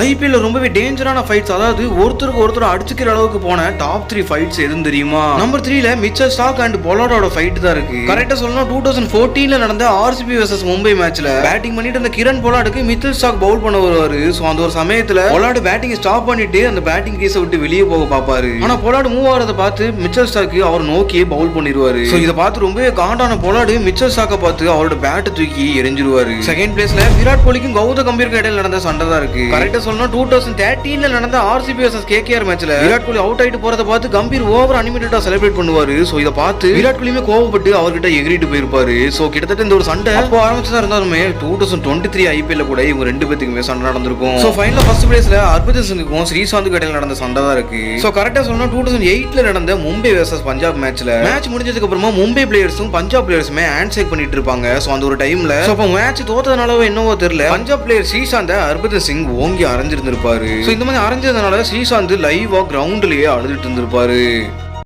ஐபிஎல்ல ரொம்பவே டேஞ்சரான ஃபைட்ஸ் அதாவது ஒருத்தருக்கு ஒருத்தர் அடிச்சுக்கிற அளவுக்கு போன டாப் த்ரீ ஃபைட்ஸ் எதுவும் தெரியுமா? நம்பர் த்ரீல மிச்சர் ஸ்டாக் அண்ட் பொலாடோட ஃபைட் தான் இருக்கு. கரெக்டா சொல்லணும் டூ தௌசண்ட் ஃபோர்டீன்ல நடந்த ஆர்சிபி வர்சஸ் மும்பை மேட்ச்ல பேட்டிங் பண்ணிட்டு அந்த கிரண் பொலாடுக்கு மிச்சல் ஸ்டாக் பவுல் பண்ண வருவாரு. சோ அந்த ஒரு சமயத்துல பொலாடு பேட்டிங் ஸ்டாப் பண்ணிட்டு அந்த பேட்டிங் கேஸை விட்டு வெளியே போக பாப்பாரு ஆனா பொலாடு மூவ் ஆகிறத பார்த்து மிச்சல் ஸ்டாக்கு அவர் நோக்கியே பவுல் பண்ணிடுவாரு சோ இதை பார்த்து ரொம்பவே காண்டான பொலாடு மிச்சல் ஸ்டாக்கை பார்த்து அவரோட பேட்டை தூக்கி எரிஞ்சிருவாரு செகண்ட் பிளேஸ்ல விராட் கோலிக்கும் கௌதம் கம்பீருக்கு இடையில நடந்த சண்டை தான் இருக்கு. கரெக்டா சொல்லணும். டூ தௌசண்ட் தேர்ட்டீன்ல நடந்த ஆர்சிபி வர்சஸ் கேகேஆர் மேட்ச்ல விராட் கோலி அவுட் ஆயிட்டு போறத பார்த்து கம்பீர் ஓவர் அனிமேட்டடா செலிப்ரேட் பண்ணுவாரு. சோ இதை பார்த்து விராட் கோலியுமே கோவப்பட்டு அவர்கிட்ட எகிரிட்டு போயிருப்பாரு. சோ கிட்டத்தட்ட இந்த ஒரு சண்டை அப்போ ஆரம்பிச்சதா இருந்தாலுமே டூ தௌசண்ட் டுவெண்ட்டி த்ரீ ஐபிஎல்ல கூட இவங்க ரெண்டு பேத்துக்குமே சண்டை நடந்திருக்கும். சோ ஃபைனல் ஃபர்ஸ்ட் பிளேஸ்ல அர்பித் சிங்குக்கும் ஸ்ரீசாந்துக்கு இடையில நடந்த சண்டை தான் இருக்கு. சோ கரெக்டா சொல்லணும் டூ தௌசண்ட் எயிட்ல நடந்த மும்பை வர்சஸ் பஞ்சாப் மேட்ச்ல மேட்ச் முடிஞ்சதுக்கு அப்புறமா மும்பை பிளேயர்ஸும் பஞ்சாப் பிளேயர்ஸுமே ஹேண்ட் ஷேக் பண்ணிட்டு இருப்பாங்க. சோ அந்த ஒரு டைம்ல சோ அப்போ மேட்ச் தோத்ததுனாலவோ என்னவோ தெரியல பஞ்சாப் பிளேயர் ஸ்ரீசாந்த அர்பித் சிங் ஓங்கி அரைஞ்சிருந்திருப்பாரு. சோ இந்த மாதிரி அரைஞ்சதுனால ஸ்ரீசாந்த் லைவா கிரவுண்ட்லயே அழுதுட்டு இருந்திருப்பாரு.